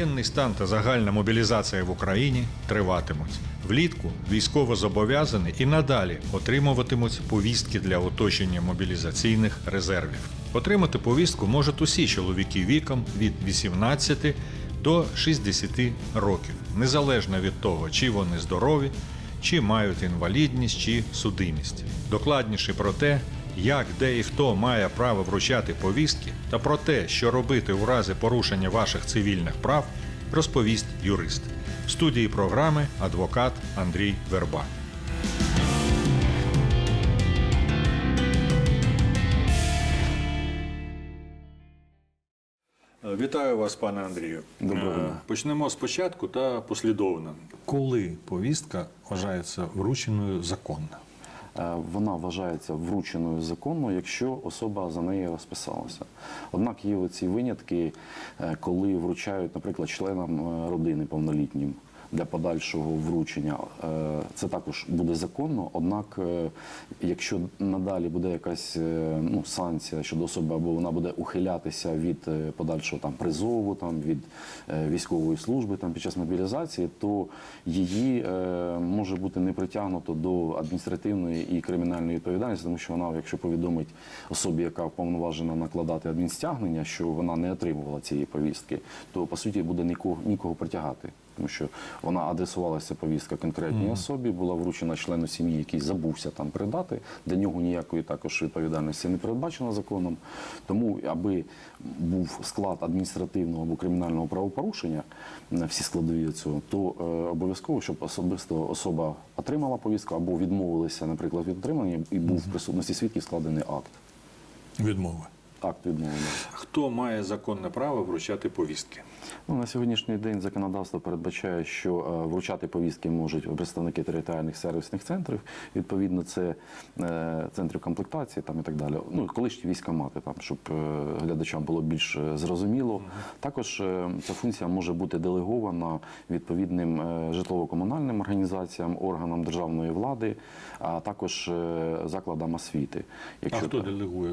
Воєнний стан та загальна мобілізація в Україні триватимуть. Влітку військовозобов'язані і надалі отримуватимуть повістки для оточення мобілізаційних резервів. Отримати повістку можуть усі чоловіки віком від 18 до 60 років, незалежно від того, чи вони здорові, чи мають інвалідність чи судимість. Докладніше про те, як, де і хто має право вручати повістки, та про те, що робити у разі порушення ваших цивільних прав, розповість юрист. В студії програми адвокат Андрій Верба. Вітаю вас, пане Андрію. Доброго Е, дня. Почнемо спочатку та послідовно. Коли повістка вважається врученою законно? Е, Вона вважається врученою законно, якщо особа за неї розписалася. Однак є оці винятки, е, коли вручають, наприклад, членам е, родини повнолітнім для подальшого вручення. Е, Це також буде законно. Однак, е, якщо надалі буде якась е, ну, санкція щодо особи, або вона буде ухилятися від подальшого там призову, там від військової служби там під час мобілізації, то її може бути не притягнуто до адміністративної і кримінальної відповідальності, тому що вона, якщо повідомить особі, яка вповноважена накладати адмінстягнення, що вона не отримувала цієї повістки, то по суті буде нікого нікого притягати. Тому що вона адресувалася повістка конкретній особі, була вручена члену сім'ї, який забувся там передати. Для нього ніякої також відповідальності не передбачено законом. Тому, аби був склад адміністративного або кримінального правопорушення, е, всі складові цього, то е, обов'язково, щоб особисто особа отримала повістку або відмовилася, наприклад, від отримання, і був в присутності свідків складений акт. Відмови. Акт відмовлення. Хто має законне право вручати повістки? Ну, на сьогоднішній день законодавство передбачає, що е, вручати повістки можуть представники територіальних сервісних центрів. Відповідно, це е, центрів комплектації там і так далі. Ну, колишні військомати, там, щоб е, глядачам було більш е, зрозуміло. Також е, ця функція може бути делегована відповідним е, житлово-комунальним організаціям, органам державної влади, а також е, закладам освіти. А хто так- делегує?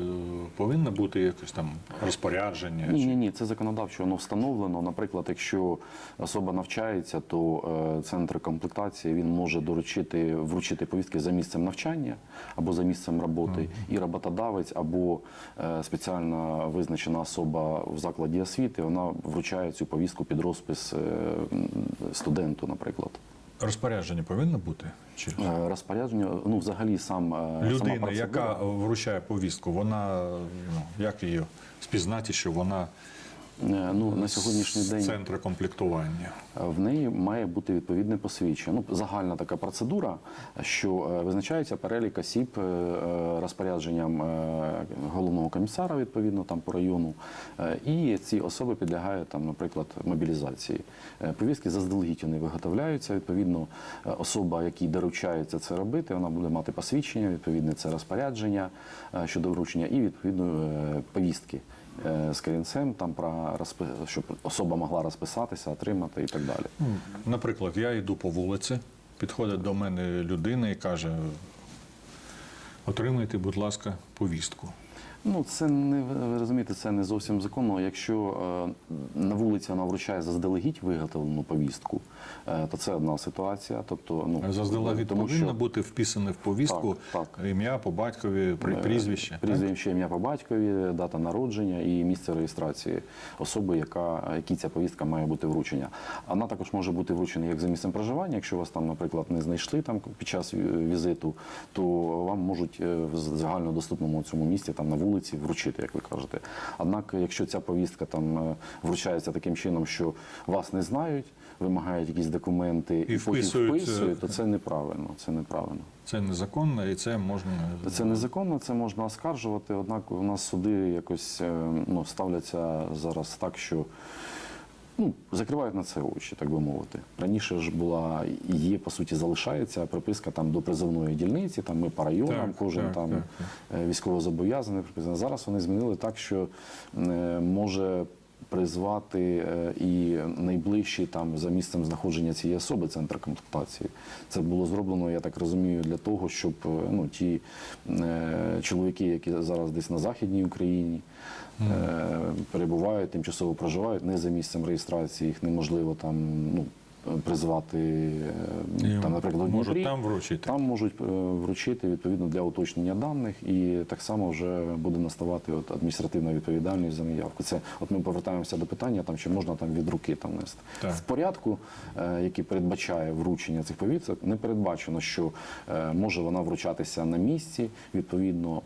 Повинно бути якесь там розпорядження? ні, ні, ні, це законодавчо воно встановлено. Наприклад, якщо особа навчається, то е, центр комплектації він може доручити вручити повістки за місцем навчання або за місцем роботи, і роботодавець або е, спеціально визначена особа в закладі освіти, вона вручає цю повістку під розпис е, студенту, наприклад. Розпорядження повинно бути? Чи? Е, Розпорядження, ну взагалі сам людина, сама процедура- яка вручає повістку, вона ну, як її спізнати, що вона Е, ну на сьогоднішній день центру комплектування? в неї має бути відповідне посвідчення. Ну, загальна така процедура, що е, визначається перелік осіб е, е, розпорядженням е, головного комісара, відповідно там по району, е, і ці особи підлягають там, наприклад, мобілізації. Е, Повістки заздалегідь вони виготовляються. Відповідно, е, особа, якій доручається це робити, вона буде мати посвідчення, відповідне це розпорядження е, щодо вручення, і відповідно е, повістки е, з корінцем, там про розпи- щоб особа могла розписатися, отримати і так далі. Наприклад, я йду по вулиці, підходить до мене людина і каже: отримайте, будь ласка, повістку. Ну, це не ви розумієте, це не зовсім законно. Якщо е, на вулиці вона вручає заздалегідь виготовлену повістку, е, то це одна ситуація. Тобто, ну Заздалегідь тому повинно що бути вписане в повістку Так, ім'я по батькові, при- е, прізвище. прізвище, ім'я по батькові, дата народження і місце реєстрації особи, яка якій ця повістка має бути вручена. Вона також може бути вручена як за місцем проживання. Якщо вас там, наприклад, не знайшли там під час візиту, то вам можуть е, в загальнодоступному цьому місці там на вулиці вручити, як ви кажете. Однак, якщо ця повістка там е, вручається таким чином, що вас не знають, вимагають якісь документи і, потім вписують, е, вписують, то це неправильно. Це неправильно. Це незаконно і це можна. Це незаконно, це можна оскаржувати. Однак у нас суди якось е, ну, ставляться зараз так, що ну, закривають на це очі, так би мовити. Раніше ж була є, по суті, залишається приписка там до призовної дільниці, там ми по районам, Так, кожен так, там так, е, військовозобов'язаний. Зараз вони змінили так, що е, може призвати е, і найближчі там за місцем знаходження цієї особи центр комплектації. Це було зроблено, я так розумію, для того, щоб е, ну, ті е, чоловіки, які зараз десь на Західній Україні, е, перебувають, тимчасово проживають не за місцем реєстрації, їх неможливо там ну, призвати, е, там, наприклад, можуть Дніпрі. там вручити. Там можуть е, вручити відповідно для уточнення даних, і так само вже буде наставати от адміністративна відповідальність за неявку. Це от ми повертаємося до питання, там чи можна там від руки там нести Так. в порядку, е, який передбачає вручення цих повісток, не передбачено, що може вона вручатися на місці відповідно.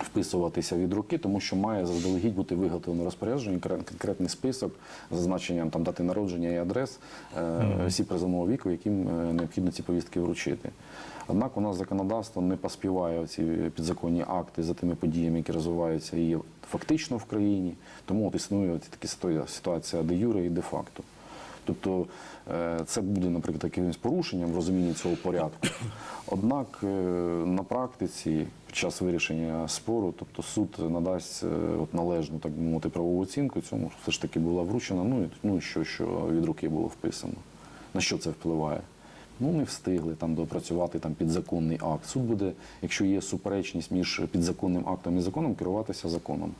Вписуватися від руки, тому що має заздалегідь бути виготовлено розпорядження, конкретний список з зазначенням там дати народження і адрес е, осіб призовного віку, яким е, необхідно ці повістки вручити. Однак у нас законодавство не поспіває ці підзаконні акти за тими подіями, які розвиваються і фактично в країні. Тому от існує от така ситуація де юре і де факто. Тобто е, це буде, наприклад, якимось порушенням в розумінні цього порядку. Однак е, на практиці під час вирішення спору, тобто суд надасть е, от належну, так би мовити, правову оцінку цьому, все ж таки була вручена, ну і ну, що, що від руки було вписано. На що це впливає? Ну, не встигли там допрацювати там підзаконний акт. Суд буде, якщо є суперечність між підзаконним актом і законом, керуватися законом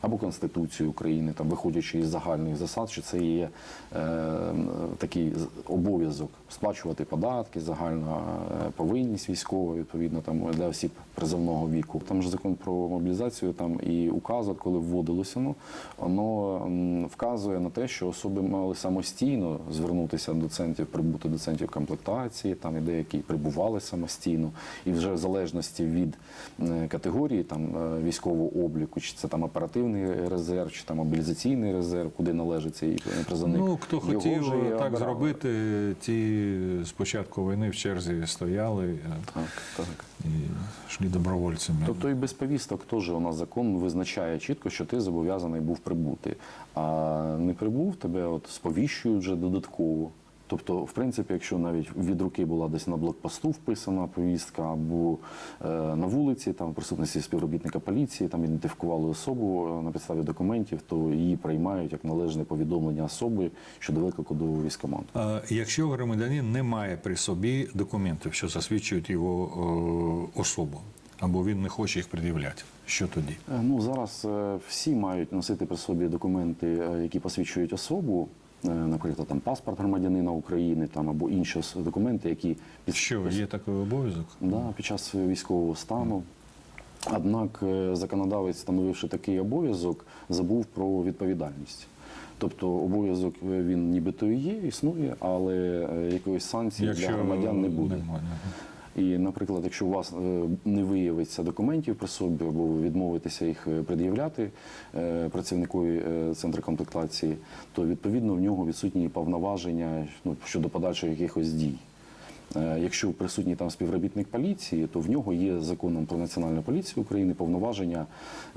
або Конституцією України, там виходячи із загальних засад, що це є е, такий обов'язок сплачувати податки, загальна е, повинність військова, відповідно там для осіб призовного віку. Там ж закон про мобілізацію, там і указ, коли вводилося, ну, воно вказує на те, що особи мали самостійно звернутися до центрів, прибути до центрів комплектації, там і деякі прибували самостійно, і вже в залежності від е, категорії там е, військового обліку, чи це там оперативний резерв, чи там мобілізаційний резерв, куди належить цей призовник. Ну, хто його хотів так обирали. зробити, ті з початку війни в черзі стояли е, Так, так. і йшли добровольцями. Тобто і без повісток теж у нас закон визначає чітко, що ти зобов'язаний був прибути. А не прибув, тебе от сповіщують вже додатково. Тобто, в принципі, якщо навіть від руки була десь на блокпосту вписана повістка, або е, на вулиці, там в присутності співробітника поліції, там ідентифікували особу е, на підставі документів, то її приймають як належне повідомлення особи щодо виклику до військкомату. А Якщо громадянин не має при собі документів, що засвідчують його е, особу, або він не хоче їх пред'являти, що тоді? Е, Ну зараз е, всі мають носити при собі документи, е, які посвідчують особу. Е, Наприклад, там паспорт громадянина України, там або інші документи, які під Що є такий обов'язок? да, під час військового стану. Однак е, законодавець, встановивши такий обов'язок, забув про відповідальність. Тобто обов'язок е, він нібито і є, існує, але якоїсь санкції для громадян не буде. немає. І, наприклад, якщо у вас е, не виявиться документів при собі, або ви відмовитеся їх е, пред'являти е, працівникові центру комплектації, то відповідно в нього відсутні повноваження ну, щодо подальших якихось дій. Е, Якщо присутній там співробітник поліції, то в нього є законом про національну поліцію України повноваження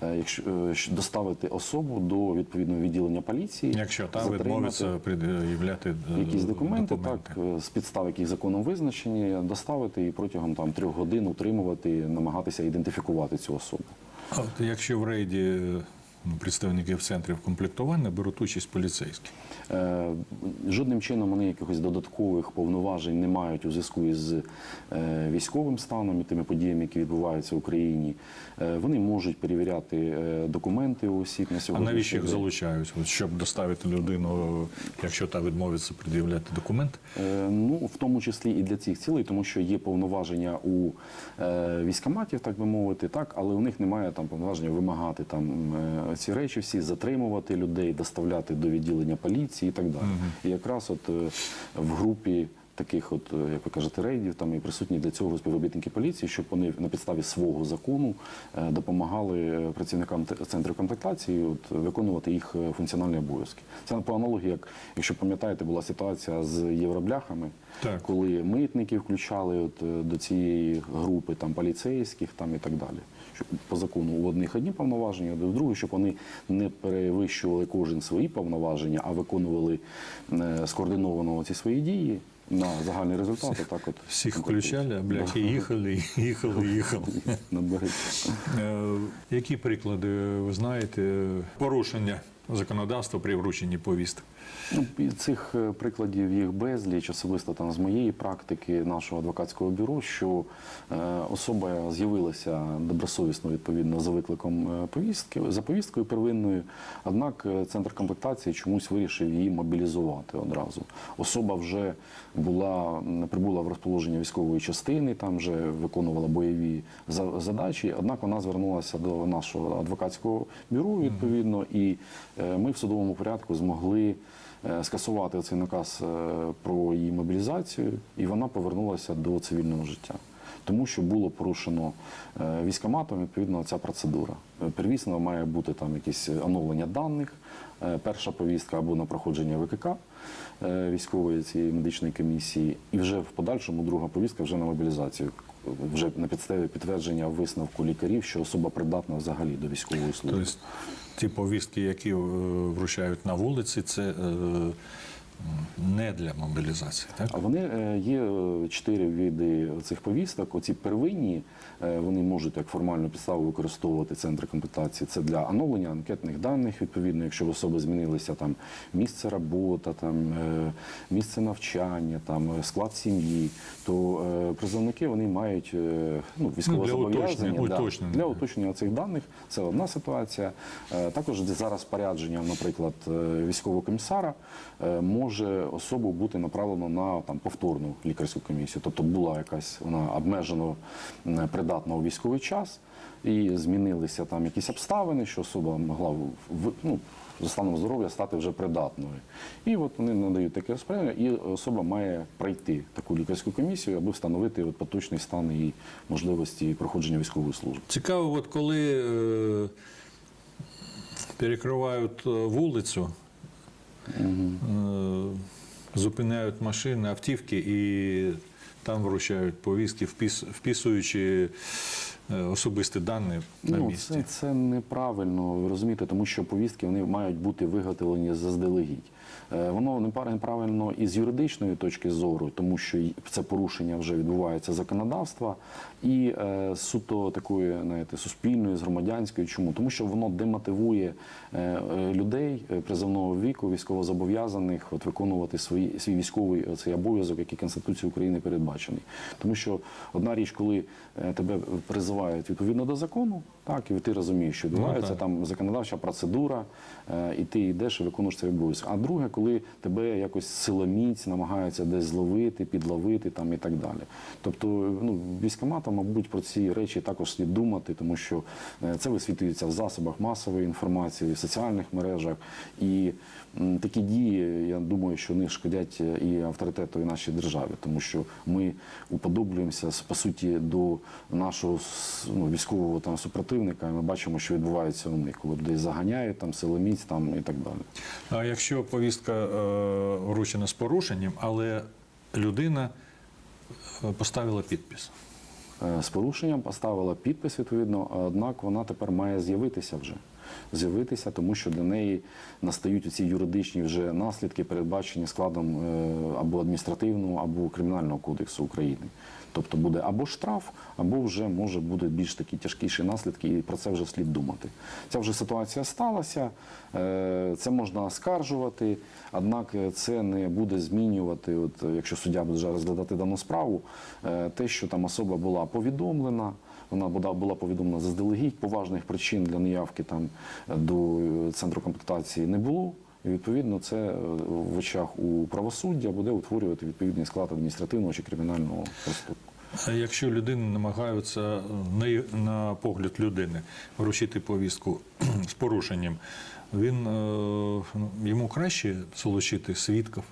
е, якщо, е, доставити особу до відповідного відділення поліції, Якщо там відмовиться пред'являти якісь документи, документи. так з підстав, яких законом визначені, доставити і протягом там трьох годин утримувати, намагатися ідентифікувати цю особу. От якщо в рейді представників центрів комплектування беруть участь поліцейські. Е, Жодним чином вони якихось додаткових повноважень не мають у зв'язку із е, військовим станом і тими подіями, які відбуваються в Україні. Е, Вони можуть перевіряти документи у осіб на А навіщо їх залучають? От щоб доставити людину, якщо та відмовиться пред'являти документи? Е, Ну, в тому числі і для цих цілей, тому що є повноваження у військоматів, так би мовити, так, але у них немає там повноваження вимагати там ці речі всі, затримувати людей, доставляти до відділення поліції і так далі. І якраз от е, в групі. Таких, от, е, як ви кажете, рейдів, там і присутні для цього співробітники поліції, щоб вони на підставі свого закону е, допомагали працівникам центру комплектації от, виконувати їх функціональні обов'язки. Це по аналогії, як якщо пам'ятаєте, була ситуація з євробляхами, Так. коли митники включали от, до цієї групи там поліцейських там і так далі. Щоб по закону у одних одні повноваження, а у других, щоб вони не перевищували кожен свої повноваження, а виконували е, скоординовано ці свої дії на загальний результат. Отак от Всіх включали, а бляхи їхали, їхали, їхали. Е, Які приклади ви знаєте порушення законодавства при врученні повісток? Ну, цих е, прикладів їх безліч, особисто там з моєї практики нашого адвокатського бюро, що е, особа з'явилася добросовісно відповідно за викликом е, повістки за повісткою первинною. Однак центр комплектації чомусь вирішив її мобілізувати одразу. Особа вже була прибула в розположення військової частини, там вже виконувала бойові задачі. Однак вона звернулася до нашого адвокатського бюро відповідно, і е, ми в судовому порядку змогли скасувати цей наказ е, про її мобілізацію, і вона повернулася до цивільного життя. Тому що було порушено е, військоматом, відповідно, ця процедура. Е, Первісно має бути там якесь оновлення даних, е, перша повістка або на проходження ВКК е, військової цієї медичної комісії, і вже в подальшому друга повістка вже на мобілізацію. Вже на підставі підтвердження висновку лікарів, що особа придатна взагалі до військової служби. Ті повістки, які е, вручають на вулиці, це е, не для мобілізації, так? А вони е, є е, чотири види цих повісток. Оці первинні е, вони можуть як формальну підставу використовувати центри комплектації. Це для оновлення анкетних даних. Відповідно, якщо в особи змінилися там місце роботи, там місце навчання, там склад сім'ї, то призовники вони мають е, ну, військове Ну, для зобов'язання уточнення, да, уточнення. для уточнення цих даних. Це одна ситуація. Також зараз порядженням, наприклад, військового комісара може особу бути направлено на там повторну лікарську комісію. Тобто була якась вона обмежено придатна у військовий час, і змінилися там якісь обставини, що особа могла в- ну, за станом здоров'я стати вже придатною. І от вони надають таке розпорядження, і особа має пройти таку лікарську комісію, аби встановити от поточний стан її можливості проходження військової служби. Цікаво, от коли е, перекривають е, вулицю, е, зупиняють машини, автівки і там вручають повістки, впіс, вписуючи е, особисті дані на Ну, місці. це, це неправильно, розуміти, розумієте, тому що повістки вони мають бути виготовлені заздалегідь. Е, Воно неправильно і з юридичної точки зору, тому що це порушення вже відбувається законодавства, і е, суто такої знаєте, суспільної, з громадянської. Чому? Тому що воно демотивує е, людей призовного віку, військовозобов'язаних, от виконувати свої, свій військовий цей обов'язок, який Конституцією України передбачений. Тому що одна річ, коли тебе призивають відповідно до закону, так і ти розумієш, що відбувається так. там законодавча процедура, і ти йдеш і виконуєш цей обов'язок. А друге, коли тебе якось силоміць намагаються десь зловити, підловити там і так далі. Тобто, ну військоматам, мабуть, про ці речі також слід думати, тому що е, це висвітлюється в засобах масової інформації, в соціальних мережах. І такі дії, я думаю, що вони шкодять е, і авторитету і нашій державі, тому що ми уподоблюємося по суті до нашого ну, військового там супротивника. І ми бачимо, що відбувається у них, коли людей заганяють там силоміць там і так далі. А якщо повістка е, вручена з порушенням, але людина е, поставила підпис. Е, з порушенням поставила підпис відповідно, однак вона тепер має з'явитися вже. З'явитися, тому що для неї настають ці юридичні вже наслідки, передбачені складом е, або адміністративного, або кримінального кодексу України. Тобто буде або штраф, або вже може бути більш такі тяжкіші наслідки, і про це вже слід думати. Ця вже ситуація сталася, е, це можна оскаржувати, однак е, це не буде змінювати, от, якщо суддя буде вже розглядати дану справу, те, що там особа була повідомлена, вона була, повідомлена заздалегідь, поважних причин для неявки там е, до е, центру комплектації не було. І відповідно це е, в очах у правосуддя буде утворювати відповідний склад адміністративного чи кримінального проступку. Якщо людина намагаються на, погляд людини вручити повістку з порушенням, він е, йому краще залучити свідків,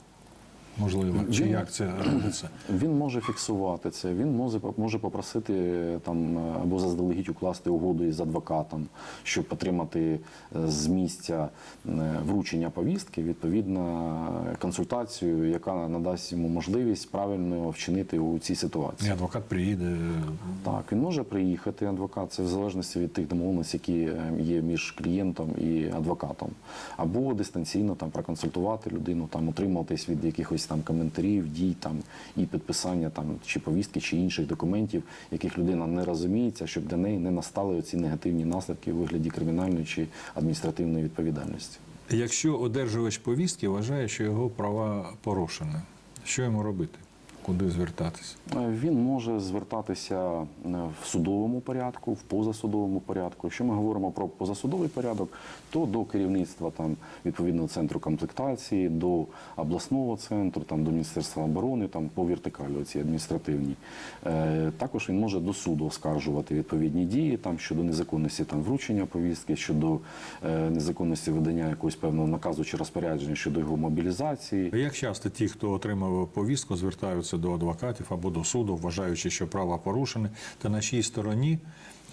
можливо, чи Він- як це робиться? Він може фіксувати це, він може, може попросити е, там е, або заздалегідь укласти угоду із адвокатом, щоб отримати е, з місця вручення повістки відповідно консультацію, яка надасть йому можливість правильно вчинити у цій І ситуації. адвокат приїде. Так, він може приїхати адвокат, це в залежності від тих домовленостей, які є між клієнтом і адвокатом, або дистанційно там проконсультувати людину, там утриматись від якихось там коментарів, дій там і підписання там чи повістки, чи інших документів, яких людина не розуміється, щоб для неї не настали оці негативні наслідки у вигляді кримінальної чи адміністративної відповідальності. Якщо одержувач повістки вважає, що його права порушені, що йому робити? Куди звертатися? Е, Він може звертатися е, в судовому порядку, в позасудовому порядку. Якщо ми говоримо про позасудовий порядок, то до керівництва там відповідного центру комплектації, до обласного центру, там до Міністерства оборони, там по вертикалі оці адміністративні. Е, Також він може до суду оскаржувати відповідні дії там щодо незаконності там вручення повістки, щодо незаконності видання якогось певного наказу чи розпорядження щодо його мобілізації. Як часто ті, хто отримав повістку, звертаються до адвокатів або до суду, вважаючи, що права порушені, та на чиїй стороні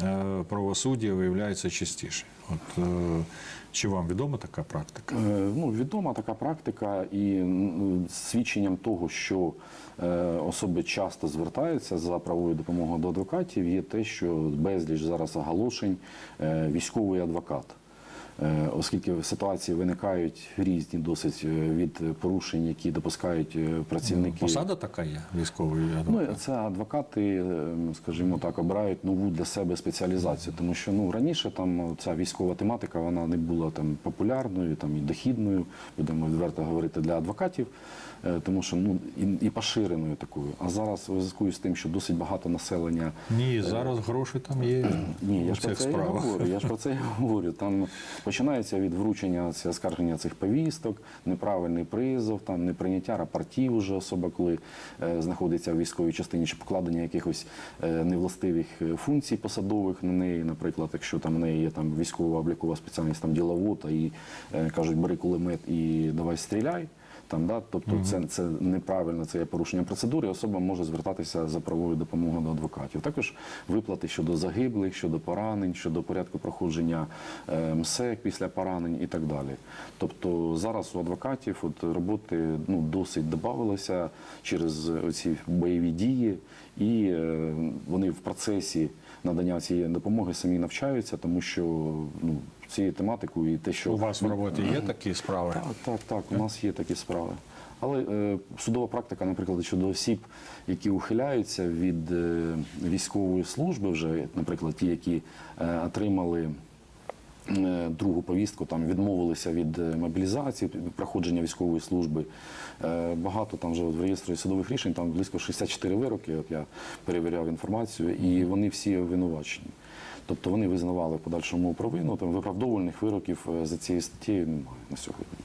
е, правосуддя виявляється частіше? От е, чи вам відома така практика? Е, Ну, відома така практика, і свідченням того, що особи часто звертаються за правовою допомогою до адвокатів, є те, що безліч зараз оголошень військовий адвокат. Е, Оскільки ситуації виникають різні досить е, від порушень, які допускають е, працівники. Посада така є військовий Ну, це адвокати, скажімо так, обирають нову для себе спеціалізацію, тому що ну раніше там ця військова тематика вона не була там популярною, там і дохідною, будемо відверто говорити для адвокатів, тому що ну і, і поширеною такою. А зараз у зв'язку з тим, що досить багато населення Ні, зараз гроші там є ні, я ж про це і говорю. Я ж про це і говорю. Там починається від вручення оскарження цих повісток, неправильний призов, там неприйняття рапортів уже особа, коли е, знаходиться в військовій частині, чи покладення якихось е, невластивих е, функцій посадових на неї, наприклад, якщо там в неї є там військова облікова спеціальність, там діловод, і е, кажуть, бери кулемет і давай стріляй. Там, да, тобто це, це неправильно, це є порушення процедури. Особа може звертатися за правовою допомогою до адвокатів. Також виплати щодо загиблих, щодо поранень, щодо порядку проходження е, МСЕК після поранень і так далі. Тобто зараз у адвокатів от роботи ну, досить додавалося через оці бойові дії, і е, вони в процесі надання цієї допомоги самі навчаються, тому що ну, цією тематикою і те, що У вас в роботі є такі справи? так, так, так. У нас є такі справи. Але е, судова практика, наприклад, щодо осіб, які ухиляються від е, військової служби, вже, наприклад, ті, які е, отримали е, другу повістку, там відмовилися від е, мобілізації, проходження військової служби. Е, Багато там вже в реєстрі судових рішень, там близько 64 вироки. От я перевіряв інформацію, і вони всі обвинувачені. Тобто вони визнавали в подальшому провину, там виправдовувальних вироків е, за цією статтєю немає на сьогодні.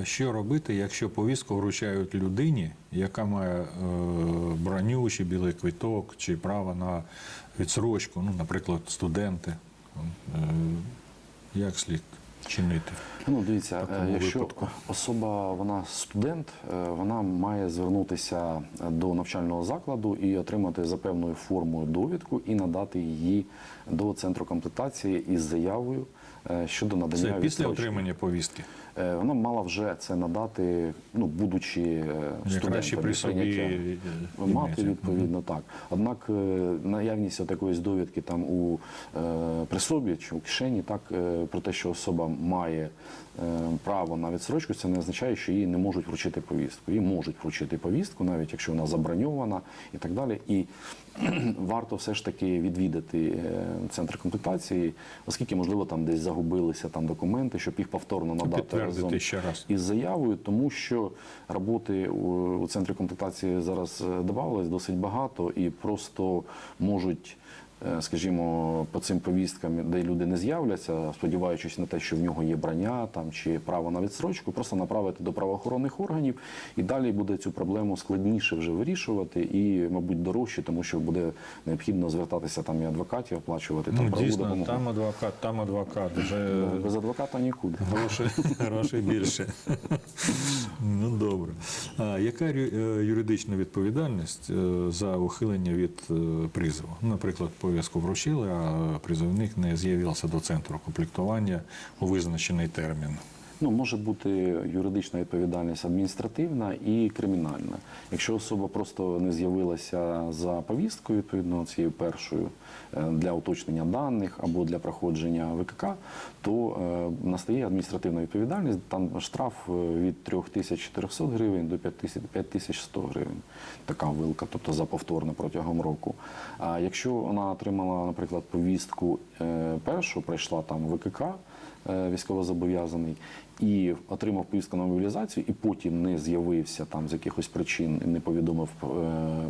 Е, Що робити, якщо повістку вручають людині, яка має е, броню чи білий квиток, чи право на відсрочку, ну, наприклад, студенти? Е, Як слід чинити? Ну, дивіться, е, якщо випадку. особа вона студент, е, вона має звернутися до навчального закладу і отримати за певною формою довідку і надати її до центру комплектації із заявою щодо надання Це після відстрочки. отримання повістки. Е, Вона мала вже це надати, ну будучи е, студентом. при собі, мати відповідно так. Однак е, наявність такої довідки там у при собі чи у кишені, так про те, що особа має право на відсрочку, це не означає, що їй не можуть вручити повістку. Їй можуть вручити повістку, навіть якщо вона заброньована і так далі. І варто все ж таки відвідати центр комплектації, оскільки можливо там десь загубилися там документи, щоб їх повторно надати підтвердити ще раз. із заявою, тому що роботи у, у центрі комплектації зараз е, додавалось досить багато і просто можуть. Е, Скажімо, по цим повісткам, де люди не з'являться, сподіваючись на те, що в нього є броня там чи право на відсрочку, просто направити до правоохоронних органів, і далі буде цю проблему складніше вже вирішувати і, мабуть, дорожче, тому що буде необхідно звертатися там і адвокатів, оплачувати там Ну, правову дійсно, допомогу. там адвокат, там адвокат. Вже Без адвоката нікуди. Грошей, грошей більше. ну добре. А яка е, юридична відповідальність е, за ухилення від призову? Ну, Наприклад, пов'язку вручили, а призовник не з'явився до центру комплектування у визначений термін. Ну, може бути юридична відповідальність адміністративна і кримінальна. Якщо особа просто не з'явилася за повісткою, відповідно цією першою е, для уточнення даних або для проходження ВКК, то е, настає адміністративна відповідальність. Там штраф е, від 3400 гривень до 5100 гривень. Така вилка, тобто за повторне протягом року. А якщо вона отримала, наприклад, повістку першу, прийшла там ВКК військовозобов'язаний і отримав повістку на мобілізацію, і потім не з'явився там з якихось причин не повідомив е,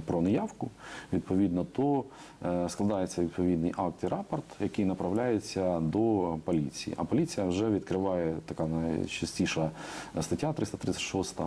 про неявку, відповідно, то е, складається відповідний акт і рапорт, який направляється до поліції. А поліція вже відкриває така найчастіша стаття 336 е,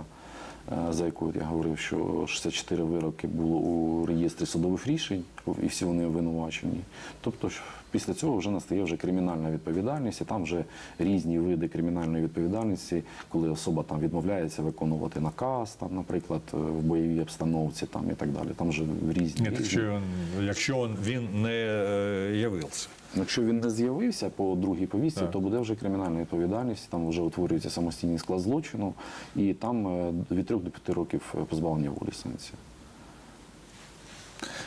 за яку я говорив, що 64 вироки було у реєстрі судових рішень, і всі вони обвинувачені. Тобто після цього вже настає вже кримінальна відповідальність, і там вже різні види кримінальної відповідальності, коли особа там відмовляється виконувати наказ, там, наприклад, е, в бойовій обстановці там, і так далі. Там вже різні. Ні, якщо, якщо він не е, явився. Якщо він не з'явився по другій повістці, Так. то буде вже кримінальна відповідальність, там вже утворюється самостійний склад злочину, і там е, від 3 до 5 років позбавлення волі санкції.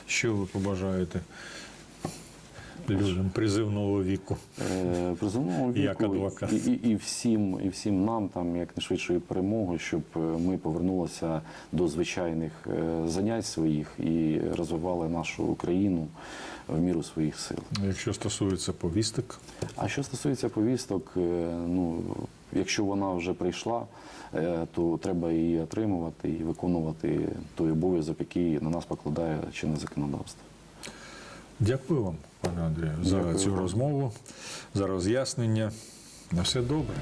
Що ви побажаєте людям призивного віку? Е, призовного віку Як адвокат. І, і, і, всім, і всім нам там якнайшвидшої перемоги, щоб е, ми повернулися до звичайних е, занять своїх і розвивали нашу країну в міру своїх сил. Якщо стосується повісток, А що стосується повісток, ну якщо вона вже прийшла, е, то треба її отримувати і виконувати той обов'язок, який на нас покладає чинне законодавство. дякую вам, пане Андрію, за Дякую цю розмову, за роз'яснення. На все добре.